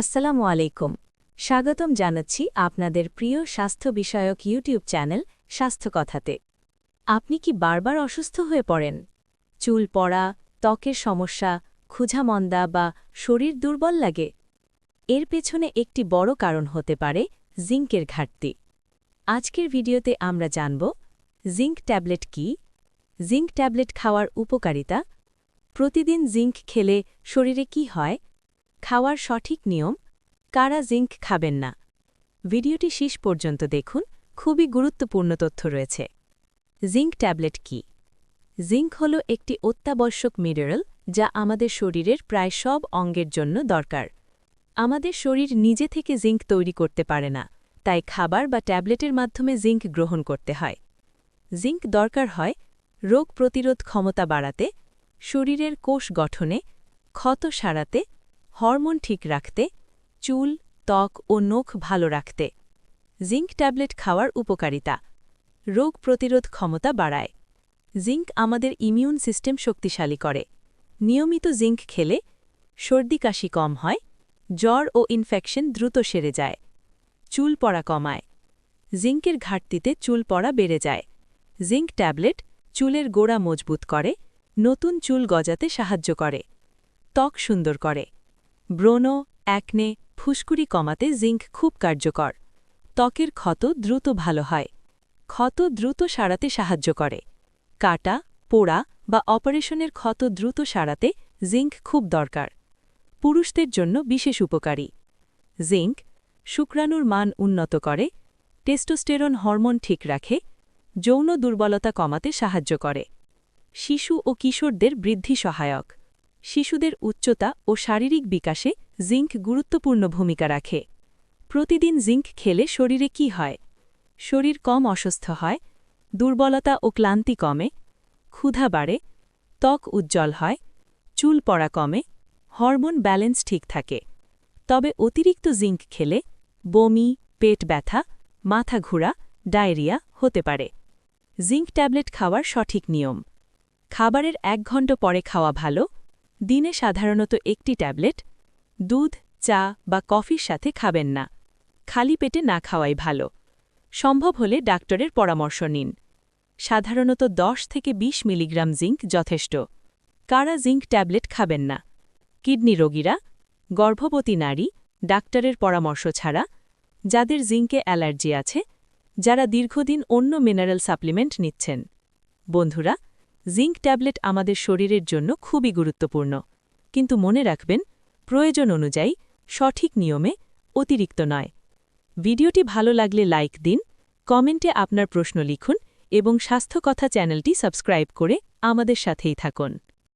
আসসালামু আলাইকুম। স্বাগতম জানাচ্ছি আপনাদের প্রিয় স্বাস্থ্য বিষয়ক ইউটিউব চ্যানেল স্বাস্থ্য কথাতে। আপনি কি বারবার অসুস্থ হয়ে পড়েন? চুল পড়া, ত্বকের সমস্যা ক্ষুঝামন্দা বা শরীর দুর্বল লাগে? এর পেছনে একটি বড় কারণ হতে পারে জিঙ্কের ঘাটতি। আজকের ভিডিওতে আমরা জানব, জিঙ্ক ট্যাবলেট কি? জিঙ্ক ট্যাবলেট খাওয়ার উপকারিতা? প্রতিদিন জিঙ্ক খেলে শরীরে কি হয়? খাওয়ার সঠিক নিয়ম, কারা জিঙ্ক খাবেন না। ভিডিওটি শেষ পর্যন্ত দেখুন, খুবই গুরুত্বপূর্ণ তথ্য রয়েছে। জিঙ্ক ট্যাবলেট কি? জিঙ্ক হল একটি অত্যাবশ্যক মিনারেল যা আমাদের শরীরের প্রায় সব অঙ্গের জন্য দরকার। আমাদের শরীর নিজে থেকে জিঙ্ক তৈরি করতে পারে না, তাই খাবার বা ট্যাবলেটের মাধ্যমে জিঙ্ক গ্রহণ করতে হয়। জিঙ্ক দরকার হয় রোগ প্রতিরোধ ক্ষমতা বাড়াতে, শরীরের কোষ গঠনে, ক্ষত সারাতে হরমোন ঠিক রাখতে, চুল, ত্বক ও নখ ভালো রাখতে। জিঙ্ক ট্যাবলেট খাওয়ার উপকারিতা। রোগ প্রতিরোধ ক্ষমতা বাড়ায়। জিঙ্ক আমাদের ইমিউন সিস্টেম শক্তিশালী করে। নিয়মিত জিঙ্ক খেলে সর্দি কাশি কম হয়, জ্বর ও ইনফেকশন দ্রুত সেরে যায়, চুল পড়া কমায়। জিঙ্কের ঘাটতিতে চুল পড়া বেড়ে যায়। জিঙ্ক ট্যাবলেট চুলের গোড়া মজবুত করে, নতুন চুল গজাতে সাহায্য করে, ত্বক সুন্দর করে। ব্রণ অ্যাকনে, ফুসকুড়ি কমাতে জিঙ্ক খুব কার্যকর। ত্বকের ক্ষত দ্রুত ভালো হয়। ক্ষত দ্রুত সারাতে সাহায্য করে। কাটা, পোড়া বা অপারেশনের ক্ষত দ্রুত সারাতে জিঙ্ক খুব দরকার। পুরুষদের জন্য বিশেষ উপকারী। জিঙ্ক শুক্রাণুর মান উন্নত করে, টেস্টোস্টেরন হরমোন ঠিক রাখে, যৌন দুর্বলতা কমাতে সাহায্য করে। শিশু ও কিশোরদের বৃদ্ধি সহায়ক। শিশুদের উচ্চতা ও শারীরিক বিকাশে জিঙ্ক গুরুত্বপূর্ণ ভূমিকা রাখে। প্রতিদিন জিঙ্ক খেলে শরীরে কি হয়? শরীর কম অসুস্থ হয়, দুর্বলতা ও ক্লান্তি কমে, ক্ষুধা বাড়ে, ত্বক উজ্জ্বল হয়, চুল পড়া কমে, হরমোন ব্যালেন্স ঠিক থাকে। তবে অতিরিক্ত জিঙ্ক খেলে বমি, পেট ব্যথা, মাথা ঘোরা, ডায়রিয়া হতে পারে। জিঙ্ক ট্যাবলেট খাওয়ার সঠিক নিয়ম। খাবারের এক ঘণ্টা পরে খাওয়া ভালো দিনে সাধারণত একটি ট্যাবলেট, দুধ, চা বা কফির সাথে খাবেন না। খালি পেটে না খাওয়াই ভালো। সম্ভব হলে ডাক্তারের পরামর্শ নিন। সাধারণত 10 থেকে ২০ মিলিগ্রাম জিঙ্ক যথেষ্ট। কারা জিঙ্ক ট্যাবলেট খাবেন না? কিডনি রোগীরা, গর্ভবতী নারী, ডাক্তারের পরামর্শ ছাড়া, যাদের জিঙ্কে অ্যালার্জি আছে, যারা দীর্ঘদিন অন্য মিনারেল সাপ্লিমেন্ট নিচ্ছেন। বন্ধুরা জিঙ্ক ট্যাবলেট আমাদের শরীরের জন্য খুবই গুরুত্বপূর্ণ। কিন্তু মনে রাখবেন, প্রয়োজন অনুযায়ী সঠিক নিয়মে অতিরিক্ত নয়। ভিডিওটি ভালো লাগলে লাইক দিন, কমেন্টে আপনার প্রশ্ন লিখুন এবং স্বাস্থ্য কথা চ্যানেলটি সাবস্ক্রাইব করে আমাদের সাথেই থাকুন।